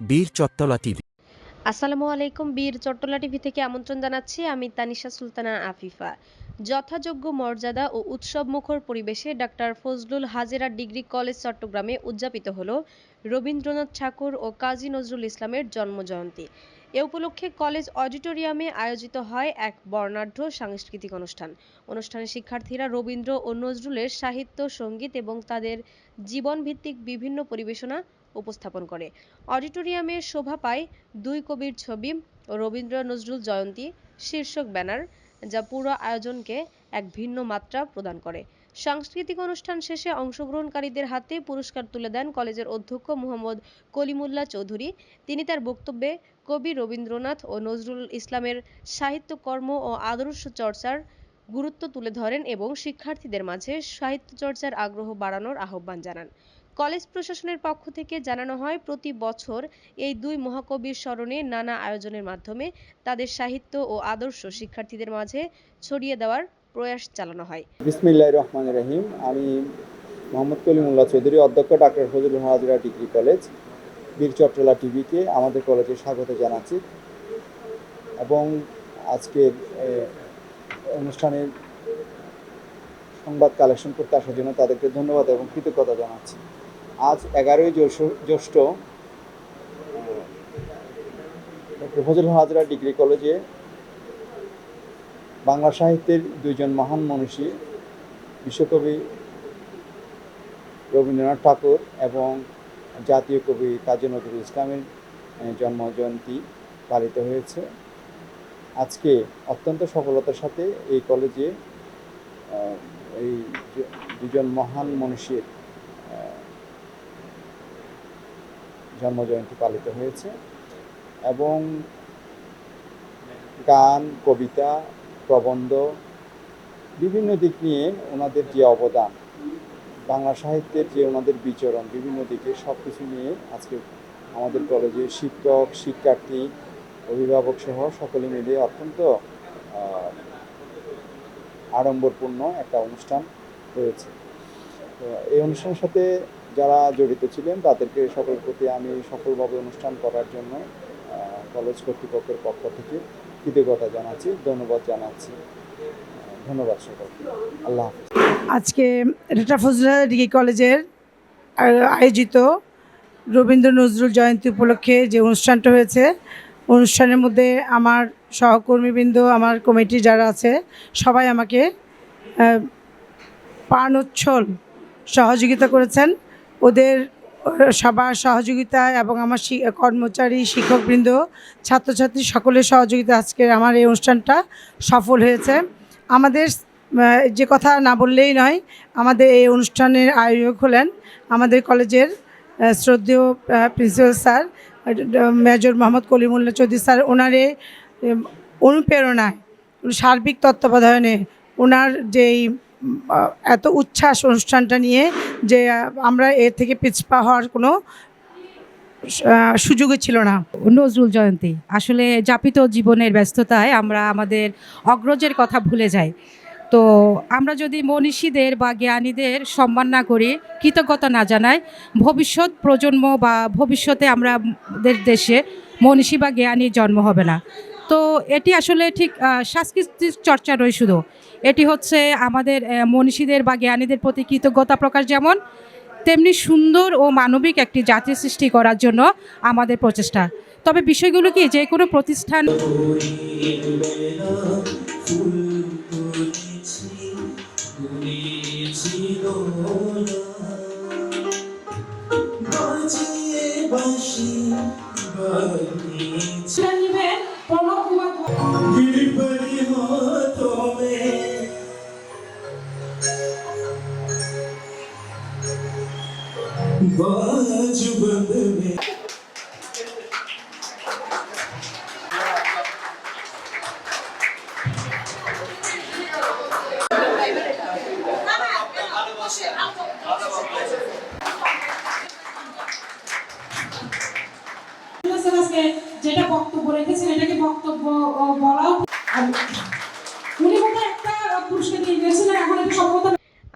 বীর চত্তলা টিভি। আসসালামু আলাইকুম, বীর চট্টলা টিভি থেকে আমন্ত্রণ জানাচ্ছি আমি তানিশা সুলতানা আফিফা। যথাযোগ্য মর্যাদা ও উৎসব মুখর পরিবেশে doctor Fazlul Hazera degree college চট্টগ্রামে উদযাপিত হলো রবীন্দ্রনাথ ঠাকুর ও কাজী নজরুল ইসলামের জন্মজয়ন্তী। এ উপলক্ষে কলেজ অডিটোরিয়ামে আয়োজিত হয় এক বর্ণাঢ্য সাংস্কৃতিক অনুষ্ঠান। অনুষ্ঠানে শিক্ষার্থীরা রবীন্দ্র ও নজরুলের সাহিত্য, সংগীত এবং তাদের জীবনভিত্তিক বিভিন্ন পরিবেশনা উপস্থাপন করে। অডিটোরিয়ামে শোভা পায় দুই কবির ছবি, রবীন্দ্র নজরুল জয়ন্তী, শীর্ষক ব্যানার, যা পুরো আয়োজনকে এক ভিন্ন মাত্রা প্রদান করে। সাংস্কৃতিক অনুষ্ঠান শেষে অংশগ্রহণকারীদের হাতে পুরস্কার তুলে দেন কলেজের অধ্যক্ষ মোহাম্মদ কলিমুল্লাহ চৌধুরী। তিনি তার বক্তব্যে কবি রবীন্দ্রনাথ ও নজরুল ইসলামের সাহিত্যকর্ম ও আদর্শ চর্চার গুরুত্ব তুলে ধরেন এবং শিক্ষার্থীদের মাঝে সাহিত্য চর্চার আগ্রহ বাড়ানোর আহ্বান জানান। কলেজ প্রশাসনের পক্ষ থেকে জানানো হয়, প্রতি বছর এই দুই মহাকবির স্মরণে নানা আয়োজনের মাধ্যমে তাদের সাহিত্য ও আদর্শ শিক্ষার্থীদের মাঝে ছড়িয়ে দেওয়ার প্রয়াস চালানো হয়। বিসমিল্লাহ রহমান রহিম। আমি মোহাম্মদ কলিমুল্লাহ চৌধুরী, অধ্যক্ষ doctor Fazlul Hajra degree college Bir Chattala টিভিকে আমাদের কলেজে স্বাগত জানাচ্ছি। এবং আজকের অনুষ্ঠানের সংবাদ কালেকশন করতে আসার জন্য তাদেরকে ধন্যবাদ এবং কৃতজ্ঞতা জানাচ্ছি। আজ এগারোই জ্যৈষ্ঠ ডক্টর ফজলুল হাজরা ডিগ্রি কলেজে বাংলা সাহিত্যের দুইজন মহান মনীষী বিশ্বকবি রবীন্দ্রনাথ ঠাকুর এবং জাতীয় কবি কাজী নজরুল ইসলামের আহ, জন্মজয়ন্তী পালিত হয়েছে। আজকে অত্যন্ত সফলতার সাথে এই কলেজে এই দুজন মহান মনীষীর জন্মজয়ন্তী পালিত হয়েছে এবং গান, কবিতা, প্রবন্ধ বিভিন্ন দিক নিয়ে ওনাদের যে অবদান, বাংলা সাহিত্যের যে ওনাদের বিচরণ বিভিন্ন দিকে সব কিছু নিয়ে আজকে আমাদের কলেজে শিক্ষক, শিক্ষার্থী, অভিভাবক সহ সকলে মিলে অত্যন্ত আড়ম্বরপূর্ণ একটা অনুষ্ঠান হয়েছে। তো এই অনুষ্ঠানের সাথে যারা জড়িত ছিলেন, তাদেরকে সকলের প্রতি আমি সফলভাবে অনুষ্ঠান করার জন্য কলেজ কর্তৃপক্ষের পক্ষ থেকে কৃতজ্ঞতা জানাচ্ছি, ধন্যবাদ জানাচ্ছি। ধন্যবাদ সকলকে। আল্লাহ আজকে রেটা ফজলা ডিগ্রি কলেজের আয়োজিত রবীন্দ্র নজরুল জয়ন্তী উপলক্ষে যে অনুষ্ঠানটা হয়েছে, অনুষ্ঠানের মধ্যে আমার সহকর্মীবৃন্দ, আমার কমিটি যারা আছে, সবাই আমাকে প্রাণোচ্ছল সহযোগিতা করেছেন। ওদের সবার সহযোগিতা এবং আমার কর্মচারী, শিক্ষকবৃন্দ, ছাত্রছাত্রী সকলের সহযোগিতা আজকের আমার এই অনুষ্ঠানটা সফল হয়েছে। আমাদের যে কথা না বললেই নয়, আমাদের এই অনুষ্ঠানের আয়োজক হলেন আমাদের কলেজের শ্রদ্ধেয় principal sir major Mohammad Kalimullah Chowdhury sir, ওনারে অনুপ্রেরণায়, সার্বিক তত্ত্বাবধানে ওনার যেই এত উচ্ছ্বাস অনুষ্ঠানটা নিয়ে যে আমরা এর থেকে পিছপা হওয়ার কোনো সুযোগই ছিল না। নজরুল জয়ন্তী, আসলে যাপিত জীবনের ব্যস্ততায় আমরা আমাদের অগ্রজের কথা ভুলে যাই। তো আমরা যদি মনীষীদের বা জ্ঞানীদের সম্মান না করি, কৃতজ্ঞতা না জানাই, ভবিষ্যৎ প্রজন্ম বা ভবিষ্যতে আমাদের দেশে মনীষী বা জ্ঞানীর জন্ম হবে না। তো এটি আসলে ঠিক সাংস্কৃতিক চর্চা নয় শুধু। এটি হচ্ছে আমাদের মনীষীদের বা জ্ঞানীদের প্রতি কৃতজ্ঞতা প্রকাশ যেমন, তেমনি সুন্দর ও মানবিক একটি জাতি সৃষ্টি করার জন্য আমাদের প্রচেষ্টা। তবে বিষয়গুলো কি, যে কোনো প্রতিষ্ঠান যেটা বক্তব্য রেখেছেন এটাকে বক্তব্য বলাও উনি একটা পুরস্কার দিয়ে দিয়েছিলেন এখন এটা সম্ভবত